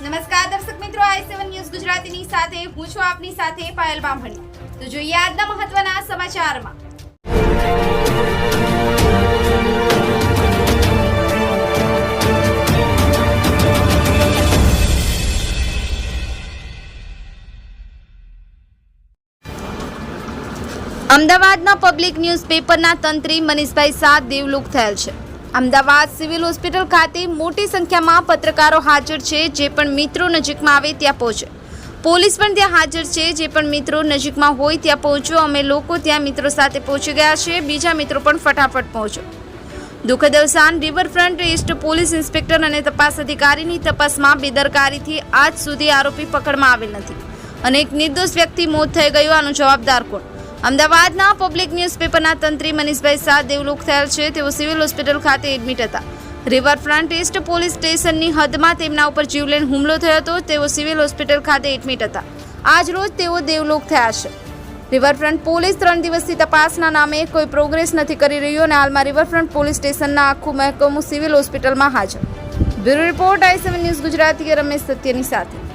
નમસ્કાર દર્શક મિત્રો, આઈ સેવન ન્યૂઝ ગુજરાતીની સાથે, હું છું આપની સાથે પાયલ બામણી. તો જોઈએ આજના મહત્વના સમાચારમાં. અમદાવાદના પબ્લિક ન્યૂઝપેપરના તંત્રી મનીષભાઈ શાહ દેવલુક થયેલ છે. અમદાવાદ સિવિલ હોસ્પિટલ ખાતે મોટી સંખ્યામાં પત્રકારો હાજર છે જે પણ મિત્રો નજીકમાં આવે ત્યાં પહોંચે. પોલીસ પણ ત્યાં હાજર છે, જે પણ મિત્રો નજીકમાં હોય ત્યાં પહોંચો. અમે લોકો ત્યાં મિત્રો સાથે પહોંચી ગયા છે, બીજા મિત્રો પણ ફટાફટ પહોંચો. દુઃખદ અવસાન, રિવરફ્રન્ટ ઈસ્ટ પોલીસ ઇન્સ્પેક્ટર અને તપાસ અધિકારીની તપાસમાં બેદરકારીથી આજ સુધી આરોપી પકડમાં આવેલ નથી. અને એક નિર્દોષ વ્યક્તિ મોત થઈ ગયું, આનો જવાબદાર કોણ? અમદાવાદના પબ્લિક ન્યૂઝપેપરના તંત્રી મનીષભાઈ શાહ દેવલોક થયેલ છે. તેઓ સિવિલ હોસ્પિટલ ખાતે એડમિટ હતા. રિવરફ્રન્ટ ઈસ્ટ પોલીસ સ્ટેશનની હદમાં તેમના ઉપર જીવલેણ હુમલો થયો હતો. તેઓ સિવિલ હોસ્પિટલ ખાતે એડમિટ હતા. આજ રોજ તેઓ દેવલોક થયા છે. રિવરફ્રન્ટ પોલીસ ત્રણ દિવસથી તપાસના નામે કોઈ પ્રોગ્રેસ નથી કરી રહ્યું અને હાલમાં રિવરફ્રન્ટ પોલીસ સ્ટેશનના આખું મહેકમું સિવિલ હોસ્પિટલમાં હાજર. Bureau report I seven news Gujarati, Ramesh સત્યની સાથે.